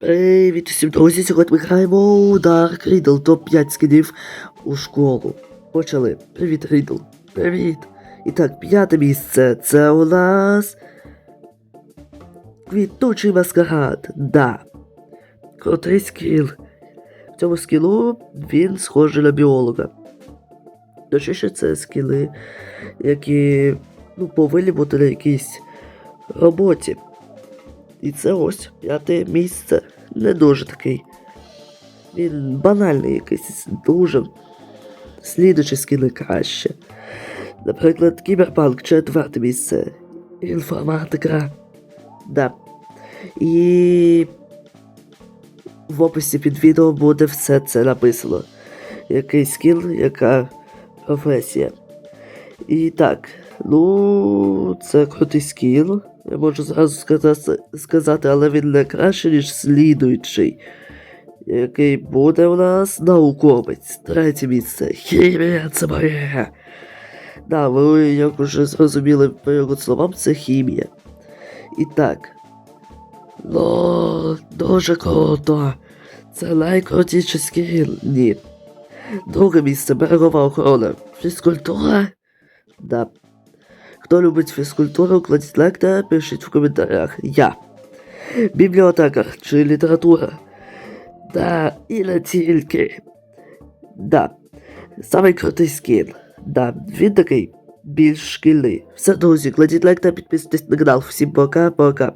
Привіт усім друзі! Сьогодні ми граємо у Dark Riddle топ-5 скинів у школу. Почали. Привіт, Рідл. Привіт. І так, п'яте місце. Це у нас. Квітучий маскарад. Да. Крутий скіл. В цьому скілу він схожий на біолога. Точніше, це скіли, які ну, повинні бути на якійсь роботі. І це ось п'яте місце. Не дуже такий. Він банальний якийсь, дуже. Слідучі скіли краще. Наприклад, Кіберпанк четверте місце. Інформатика. Да. І в описі під відео буде все це написано. Який скіл, яка професія. І так, ну, це крутий скіл. Я можу зразу сказати, сказати, але він не краще, ніж слідуючий. Який буде у нас науковець. Третє місце. Хімія це моє. Да, ви як уже зрозуміли по його словам, це хімія. І так. Ну, дуже круто. Це найкрутіший скіл. Друге місце берегова охорона. Фізкультура? Да. Хто любить фізкультуру, кладіть лайк та пишіть в коментарях. Я. Бібліотекар чи література. Да, і не тільки. Да. Самий крутий скін. Да, він такий більш шкільний. Все, друзі, кладіть лайк та підписуйтесь на канал. Всім пока-пока.